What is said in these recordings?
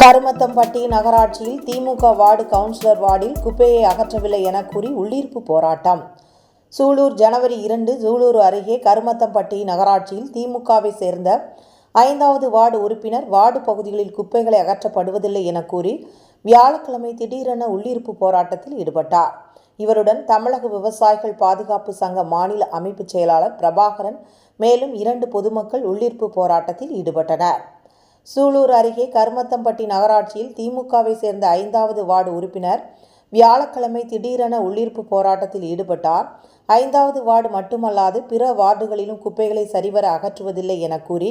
கருமத்தம்பட்டி நகராட்சியில் திமுக ward councillor வார்டில் குப்பையை அகற்றவில்லை என கூறி உள்ளீர்ப்பு போராட்டம். சூலூர் ஜனவரி இரண்டு சூலூர் அருகே கருமத்தம்பட்டி நகராட்சியில் திமுகவை சேர்ந்த ஐந்தாவது வார்டு உறுப்பினர் வார்டு பகுதிகளில் குப்பைகளை அகற்றப்படுவதில்லை என கூறி வியாழக்கிழமை திடீரென உள்ளிருப்பு போராட்டத்தில் ஈடுபட்டார். இவருடன் தமிழக விவசாயிகள் பாதுகாப்பு சங்க மாநில அமைப்பு செயலாளர் பிரபாகரன் மேலும் இரண்டு பொதுமக்கள் உள்ளிருப்பு போராட்டத்தில் ஈடுபட்டனர். சூலூர் அருகே கருமத்தம்பட்டி நகராட்சியில் திமுகவை சேர்ந்த ஐந்தாவது வார்டு உறுப்பினர் வியாழக்கிழமை திடீரென உள்ளீர்ப்பு போராட்டத்தில் ஈடுபட்டார். ஐந்தாவது வார்டு மட்டுமல்லாது பிற வார்டுகளிலும் குப்பைகளை சரிவர அகற்றுவதில்லை என கூறி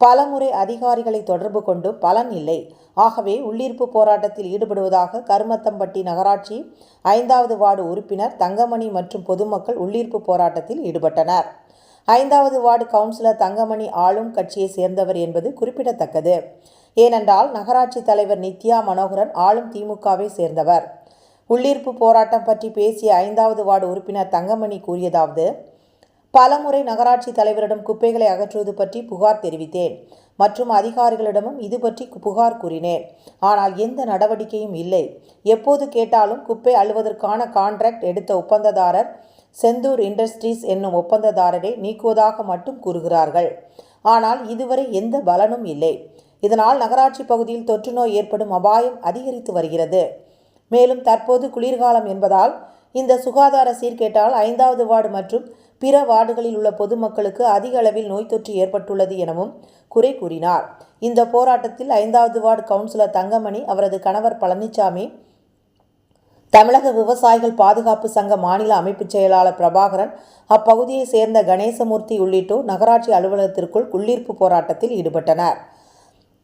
பலமுறை அதிகாரிகளை தொடர்பு கொண்டு பலன் இல்லை. ஆகவே உள்ளீர்ப்பு போராட்டத்தில் ஈடுபடுவதாக கருமத்தம்பட்டி நகராட்சி ஐந்தாவது வார்டு உறுப்பினர் தங்கமணி மற்றும் பொதுமக்கள் உள்ளீர்ப்பு போராட்டத்தில் ஈடுபட்டனர். ஐந்தாவது வார்டு கவுன்சிலர் தங்கமணி ஆளும் கட்சியை சேர்ந்தவர் என்பது குறிப்பிடத்தக்கது. ஏனென்றால் நகராட்சி தலைவர் நித்யா மனோகரன் ஆளும் திமுகவை சேர்ந்தவர். உள்ளீர்ப்பு போராட்டம் பற்றி பேசிய ஐந்தாவது வார்டு உறுப்பினர் தங்கமணி கூறியதாவது பலமுறை நகராட்சி தலைவரிடம் குப்பைகளை அகற்றுவது பற்றி புகார் தெரிவித்தேன். மற்றும் அதிகாரிகளிடமும் இது பற்றி புகார் கூறினேன். ஆனால் எந்த நடவடிக்கையும் இல்லை. எப்போது கேட்டாலும் குப்பை அள்ளுவதற்கான கான்ட்ராக்ட் எடுத்த ஒப்பந்ததாரர் செந்தூர் இண்டஸ்ட்ரீஸ் என்னும் ஒப்பந்ததாரரை நீக்குவதாக மட்டும் கூறுகிறார்கள். ஆனால் இதுவரை எந்த பலனும் இல்லை. இதனால் நகராட்சி பகுதியில் தொற்று நோய் ஏற்படும் அபாயம் அதிகரித்து வருகிறது. மேலும் தற்போது குளிர்காலம் என்பதால் இந்த சுகாதார சீர்கேட்டால் ஐந்தாவது வார்டு மற்றும் பிற வார்டுகளில் உள்ள பொதுமக்களுக்கு அதிக அளவில் நோய் தொற்று ஏற்பட்டுள்ளது எனவும் குறை கூறினார். இந்த போராட்டத்தில் ஐந்தாவது வார்டு கவுன்சிலர் தங்கமணி அவரது கணவர் பழனிசாமி தமிழக விவசாயிகள் பாதுகாப்பு சங்க மாநில அமைப்புச் செயலாளர் பிரபாகரன் அப்பகுதியை சேர்ந்த கணேசமூர்த்தி உள்ளிட்டோர் நகராட்சி அலுவலகத்திற்குள் உள்ளீர்ப்பு போராட்டத்தில் ஈடுபட்டனர்.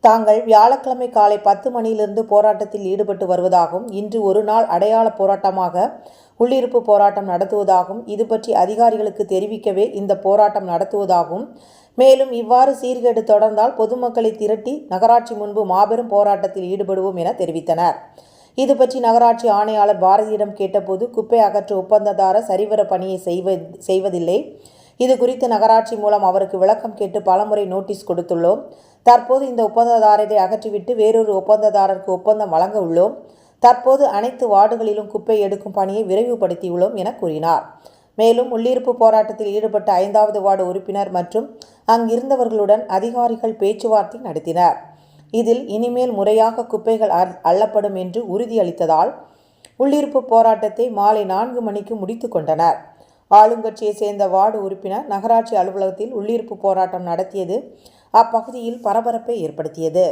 தாங்கள் வியாழக்கிழமை காலை பத்து மணியிலிருந்து போராட்டத்தில் ஈடுபட்டு வருவதாகவும் இன்று ஒரு நாள் அடையாள போராட்டமாக உள்ளிருப்பு போராட்டம் நடத்துவதாகவும் இது பற்றி அதிகாரிகளுக்கு தெரிவிக்கவே இந்த போராட்டம் நடத்துவதாகவும் மேலும் இவ்வாறு சீர்கேடு தொடர்ந்தால் பொதுமக்களை திரட்டி நகராட்சி முன்பு மாபெரும் போராட்டத்தில் ஈடுபடுவோம் என தெரிவித்தனர். இது பற்றி நகராட்சி ஆணையாளர் பாரதியிடம் கேட்டபோது குப்பை அகற்ற ஒப்பந்ததார சரிவர பணியை செய்வ செய்வதில்லை. இது குறித்து நகராட்சி மூலம் அவருக்கு விளக்கம் கேட்டு பலமுறை நோட்டீஸ் கொடுத்துள்ளோம். தற்போது இந்த ஒப்பந்ததாரரை அகற்றிவிட்டு வேறொரு ஒப்பந்ததாரருக்கு ஒப்பந்தம் வழங்க உள்ளோம். தற்போது அனைத்து வார்டுகளிலும் குப்பை எடுக்கும் பணியை விரைவுபடுத்தியுள்ளோம் என கூறினார். மேலும் உள்ளிருப்பு போராட்டத்தில் ஈடுபட்ட ஐந்தாவது வார்டு உறுப்பினர் மற்றும் அங்கிருந்தவர்களுடன் அதிகாரிகள் பேச்சுவார்த்தை நடத்தினர். இதில் இனிமேல் முறையாக குப்பைகள் அள்ளப்படும் என்று உறுதியளித்ததால் உள்ளிருப்பு போராட்டத்தை மாலை நான்கு மணிக்கு முடித்து கொண்டனர். ஆளுங்கட்சியை சேர்ந்த வார்டு உறுப்பினர் நகராட்சி அலுவலகத்தில் உள்ளிருப்பு போராட்டம் நடத்தியது அப்பகுதியில் பரபரப்பை ஏற்படுத்தியது.